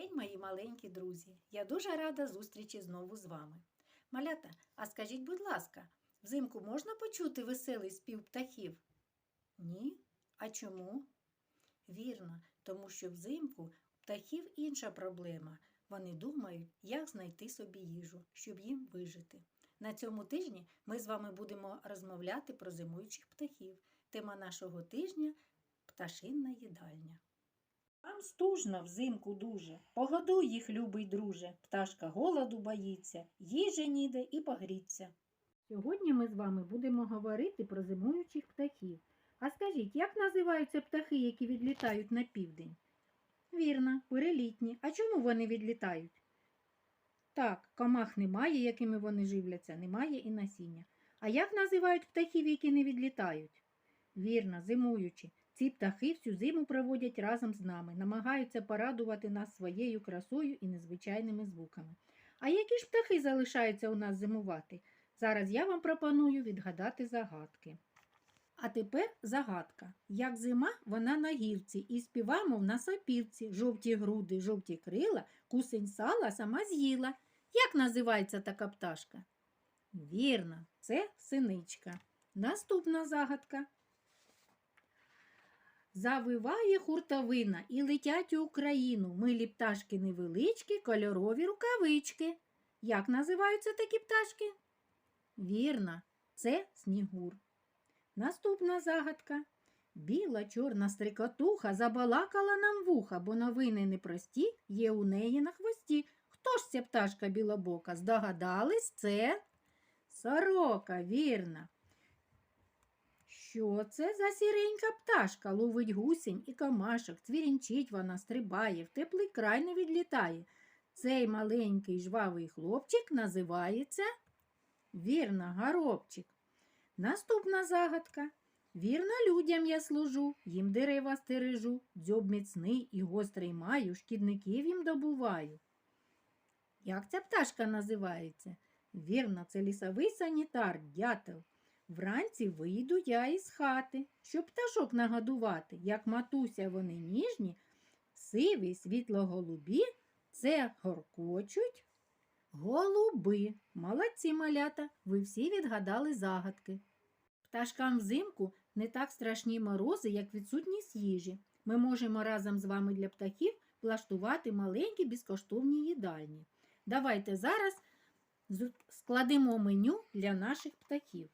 День, мої маленькі друзі! Я дуже рада зустрічі знову з вами. Малята, а скажіть, будь ласка, взимку можна почути веселий спів птахів? Ні? А чому? Вірно, тому що взимку у птахів інша проблема. Вони думають, як знайти собі їжу, щоб їм вижити. На цьому тижні ми з вами будемо розмовляти про зимуючих птахів. Тема нашого тижня пташинна їдальня. Вам стужно взимку дуже, погодуй їх, любий друже, пташка голоду боїться, їжі ніде і погріться. Сьогодні ми з вами будемо говорити про зимуючих птахів. А скажіть, як називаються птахи, які відлітають на південь? Вірно, перелітні. А чому вони відлітають? Так, комах немає, якими вони живляться, немає і насіння. А як називають птахів, які не відлітають? Вірно, зимуючі. Ці птахи всю зиму проводять разом з нами, намагаються порадувати нас своєю красою і незвичайними звуками. А які ж птахи залишаються у нас зимувати? Зараз я вам пропоную відгадати загадки. А тепер загадка. Як зима, вона на гірці, і співа, на сапірці, жовті груди, жовті крила, кусень сала сама з'їла. Як називається така пташка? Вірно, це синичка. Наступна загадка. Завиває хуртовина і летять у Україну. Милі пташки невеличкі, кольорові рукавички. Як називаються такі пташки? Вірно, це снігур. Наступна загадка. Біла чорна стрикотуха забалакала нам вуха, бо новини непрості є у неї на хвості. Хто ж ця пташка білобока? Здогадались, це сорока, вірно. Що це за сіренька пташка? Ловить гусінь і камашок, цвірінчить вона, стрибає, в теплий край не відлітає. Цей маленький жвавий хлопчик називається вірно, горобчик. Наступна загадка. Вірно людям я служу, їм дерева стережу, дзьоб міцний і гострий маю, шкідників їм добуваю. Як ця пташка називається? Вірно, це лісовий санітар, дятел. Вранці вийду я із хати, щоб пташок нагодувати, як матуся вони ніжні, сиві світло-голубі, це горкочуть голуби. Молодці малята, ви всі відгадали загадки. Пташкам взимку не так страшні морози, як відсутність їжі. Ми можемо разом з вами для птахів влаштувати маленькі безкоштовні їдальні. Давайте зараз складемо меню для наших птахів.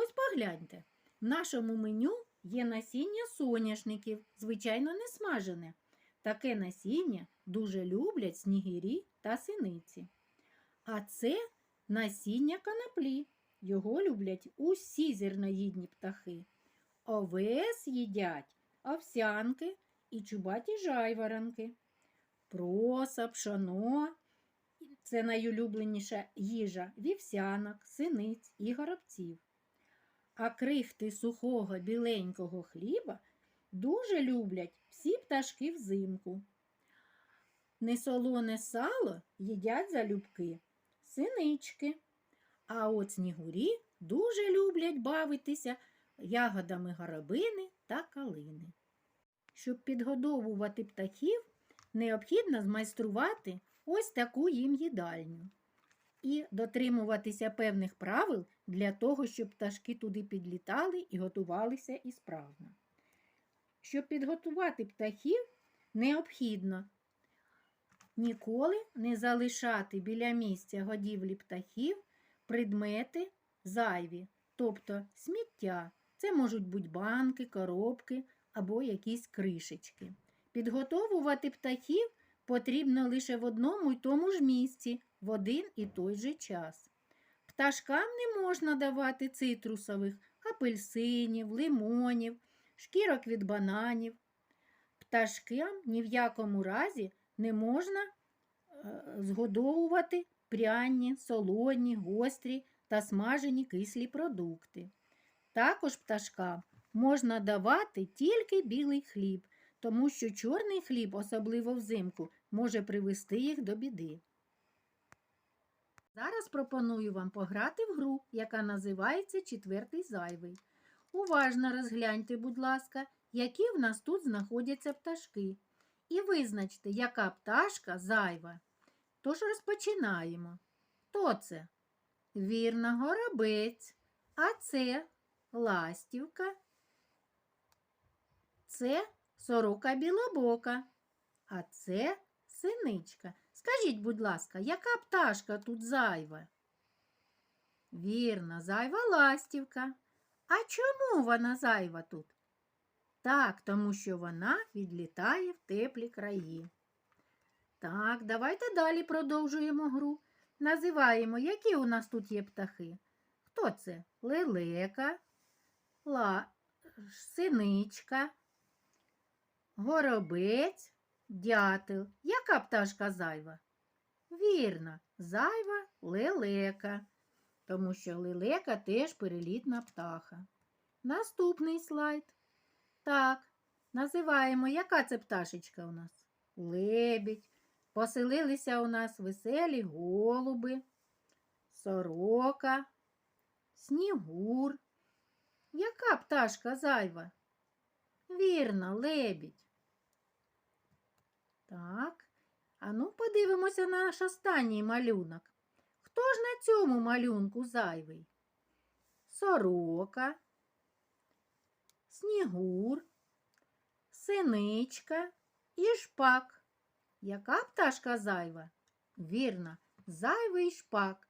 Ось погляньте, в нашому меню є насіння соняшників, звичайно, не смажене. Таке насіння дуже люблять снігирі та синиці. А це насіння коноплі. Його люблять усі зерноїдні птахи. Овес їдять овсянки і чубаті жайворонки. Проса, пшоно це найулюбленіша їжа вівсянок, синиць і горобців. А крихти сухого біленького хліба дуже люблять всі пташки взимку. Несолоне сало їдять залюбки синички. А от снігурі дуже люблять бавитися ягодами горобини та калини. Щоб підгодовувати птахів, необхідно змайструвати ось таку їм їдальню і дотримуватися певних правил для того, щоб пташки туди підлітали і готувалися ісправно. Щоб підготувати птахів, необхідно ніколи не залишати біля місця годівлі птахів предмети зайві, тобто сміття. Це можуть бути банки, коробки або якісь кришечки. Підготовувати птахів потрібно лише в одному й тому ж місці в один і той же час. Пташкам не можна давати цитрусових, апельсинів, лимонів, шкірок від бананів. Пташкам ні в якому разі не можна е, згодовувати пряні, солоні, гострі та смажені кислі продукти. Також пташкам можна давати тільки білий хліб, тому що чорний хліб, особливо взимку, може привести їх до біди. Зараз пропоную вам пограти в гру, яка називається Четвертий зайвий. Уважно розгляньте, будь ласка, які в нас тут знаходяться пташки. і визначте, яка пташка зайва. Тож розпочинаємо. Хто це? Вірно, горобець. А це ластівка. Це сорока білобока. А це синичка. Скажіть, будь ласка, яка пташка тут зайва? Вірно, зайва ластівка. А чому вона зайва тут? Так, тому що вона відлітає в теплі краї. Так, давайте далі продовжуємо гру. Називаємо, які у нас тут є птахи. Хто це? Лелека, ла... синичка, горобець, дятел. Яка пташка зайва? Вірно, зайва лелека, тому що лелека теж перелітна птаха. Наступний слайд. Так, називаємо, яка це пташечка у нас? Лебідь. Поселилися у нас веселі голуби, сорока, снігур. Яка пташка зайва? Вірно, лебідь. Так, а ну подивимося на наш останній малюнок. Хто ж на цьому малюнку зайвий? Сорока, снігур, синичка і шпак. Яка пташка зайва? Вірно, зайвий шпак.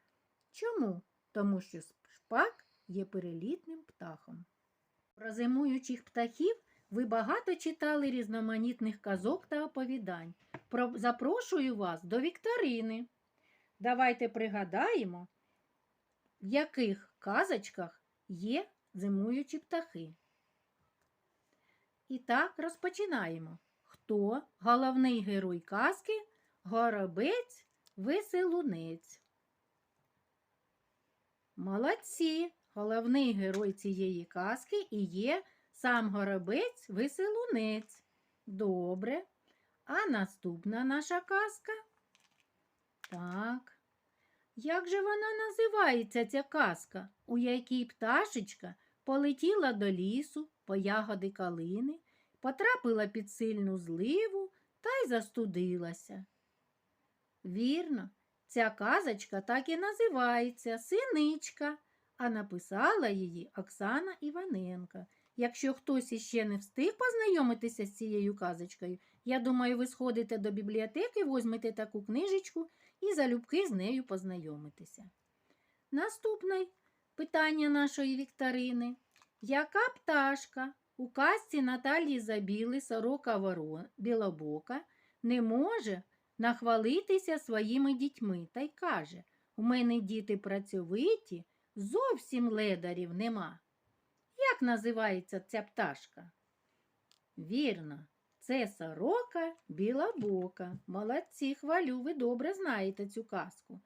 Чому? Тому що шпак є перелітним птахом. Про зимуючих птахів ви багато читали різноманітних казок та оповідань. Про... Запрошую вас до вікторини. Давайте пригадаємо, в яких казочках є зимуючі птахи. І так розпочинаємо. Хто головний герой казки? Горобець веселунець. Молодці! Головний герой цієї казки і є сам горобець веселунець. Добре. А наступна наша казка? Так. Як же вона називається, ця казка, у якій пташечка полетіла до лісу по ягоди калини, потрапила під сильну зливу та й застудилася? Вірно, ця казочка так і називається Синичка, а написала її Оксана Іваненка. Якщо хтось іще не встиг познайомитися з цією казочкою, я думаю, ви сходите до бібліотеки, возьмете таку книжечку і залюбки з нею познайомитися. Наступне питання нашої вікторини. Яка пташка у казці Наталії Забіли сорока ворон, білобока не може нахвалитися своїми дітьми та й каже У мене діти працьовиті, зовсім ледарів нема. Як називається ця пташка? Вірно, це сорока білобока. Молодці, хвалю, ви добре знаєте цю казку.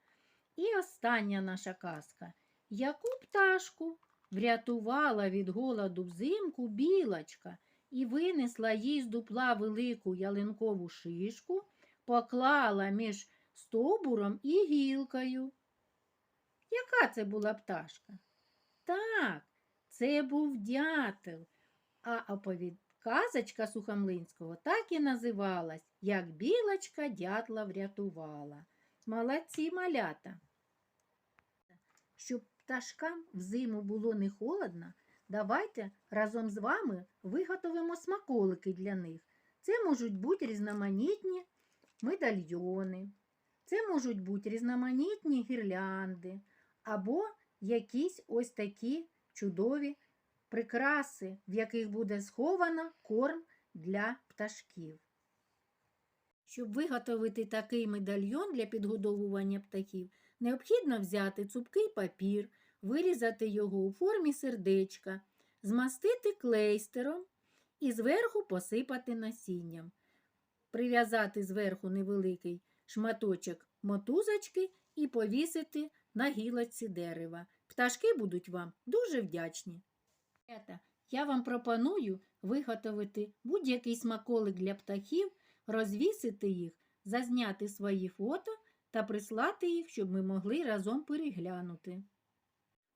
І остання наша казка. Яку пташку врятувала від голоду взимку білочка і винесла їй з дупла велику ялинкову шишку, поклала між стовбуром і гілкою. Яка це була пташка? Так, це був дятел, а оповід... казочка Сухомлинського так і називалась, як білочка дятла врятувала. Молодці малята. Щоб пташкам взиму було не холодно, давайте разом з вами виготовимо смаколики для них. Це можуть бути різноманітні медальйони, це можуть бути різноманітні гірлянди або якісь ось такі чудові прикраси, в яких буде сховано корм для пташків. Щоб виготовити такий медальйон для підгодовування птахів, необхідно взяти цупкий папір, вирізати його у формі сердечка, змастити клейстером і зверху посипати насінням, прив'язати зверху невеликий шматочок мотузочки і повісити на гілочці дерева. Пташки будуть вам дуже вдячні. Ета, Я вам пропоную виготовити будь-який смаколик для птахів, розвісити їх, зазняти свої фото та прислати їх, щоб ми могли разом переглянути.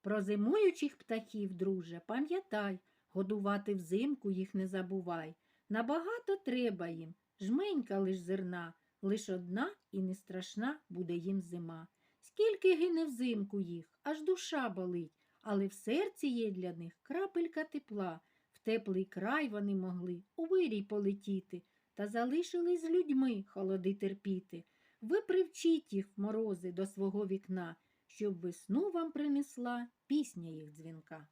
Про зимуючих птахів, друже, пам'ятай, годувати взимку їх не забувай. Набагато треба їм, жменька лиш зерна, лиш одна і не страшна буде їм зима. Скільки гине взимку їх, аж душа болить, але в серці є для них крапелька тепла. В теплий край вони могли у вирій полетіти, та залишились з людьми холоди терпіти. Ви привчіть їх в морози до свого вікна, щоб весну вам принесла пісня їх дзвінка.